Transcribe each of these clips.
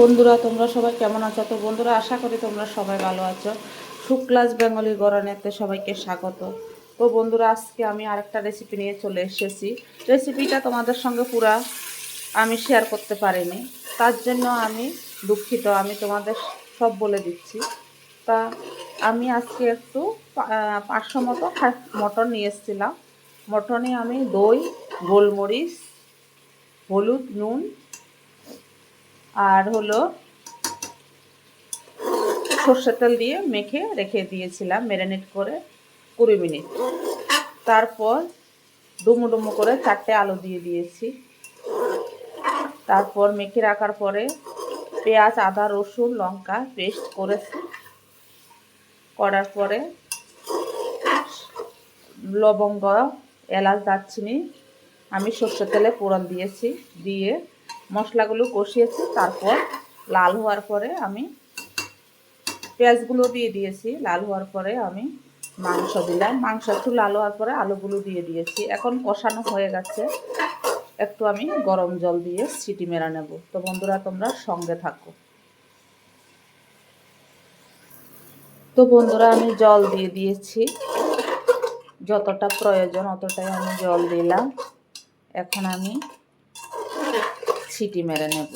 বন্ধুরা, তোমরা সবাই কেমন আছো? তো বন্ধুরা, আশা করি তোমরা সবাই ভালো আছো। শুক্লাস বেঙ্গলি গরনেতে সবাইকে স্বাগত। তো বন্ধুরা, আজকে আমি আরেকটা রেসিপি নিয়ে চলে এসেছি। রেসিপিটা তোমাদের সঙ্গে পুরা আমি শেয়ার করতে পারিনি। তার জন্য আমি দুঃখিত, আমি তোমাদের সব বলে দিচ্ছি। তা আমি আজকে একটু পাঁচশো মতো মটন নিয়ে এসেছিলাম। মটনে আমি দই, গোলমরিচ, হলুদ, নুন আর হলো সর্ষের তেল দিয়ে মেখে রেখে দিয়েছিলাম ম্যারিনেট করে কুড়ি মিনিট। তারপর ডুমো ডুমো করে চারটে আলু দিয়ে দিয়েছি। তারপর মেখে রাখার পরে পেঁয়াজ, আদা, রসুন, লঙ্কা পেস্ট করেছি। করার পরে লবঙ্গ, এলাচ, দারচিনি আমি সর্ষের তেলে ফোড়ন দিয়েছি, দিয়ে মশলাগুলো কষিয়েছি, তারপর লাল হওয়ার পরে আমি পেঁয়াজগুলো দিয়ে দিয়েছি। লাল হওয়ার পরে আমি মাংস দিলাম। মাংস একটু লাল হওয়ার পরে আলুগুলো দিয়ে দিয়েছি। এখন কষানো হয়ে গেছে। একটু আমি গরম জল দিয়ে সিটি মেরা নেব। তো বন্ধুরা, তোমরা সঙ্গে থাকো। তো বন্ধুরা, আমি জল দিয়ে দিয়েছি। যতটা প্রয়োজন অতটাই আমি জল দিলাম। এখন আমি সিটি মেরে নেব।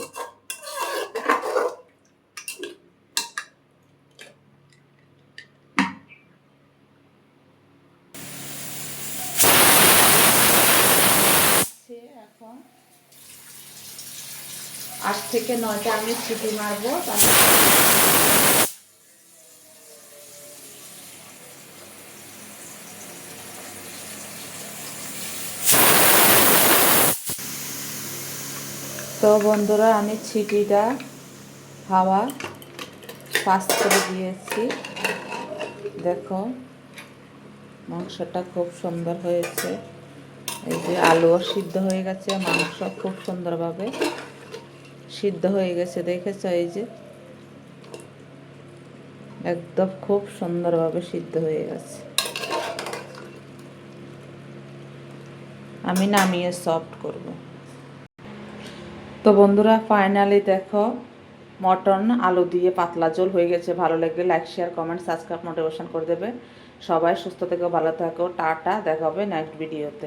এখন আট থেকে নয়টা আমি সিটি মারবো তারপর তো বন্ধুরা, আমি ছিটিটা হাওয়া পাস করে দিয়েছি। দেখো, মাংসটা খুব সুন্দর হয়েছে। এই যে আলুও সিদ্ধ হয়ে গেছে, মাংস খুব সুন্দরভাবে সিদ্ধ হয়ে গেছে, দেখেছ? এই যে একদম খুব সুন্দরভাবে সিদ্ধ হয়ে গেছে। আমি নামিয়ে সফট করব। তো বন্ধুরা ফাইনালি দেখো, মটন আলু দিয়ে পাতলা ঝোল হয়ে গেছে। ভালো লাগলে like share comment subscribe motivation করে দেবে। সবাই সুস্থ থেকো, ভালো থাকো, টাটা, দেখা হবে নেক্সট ভিডিওতে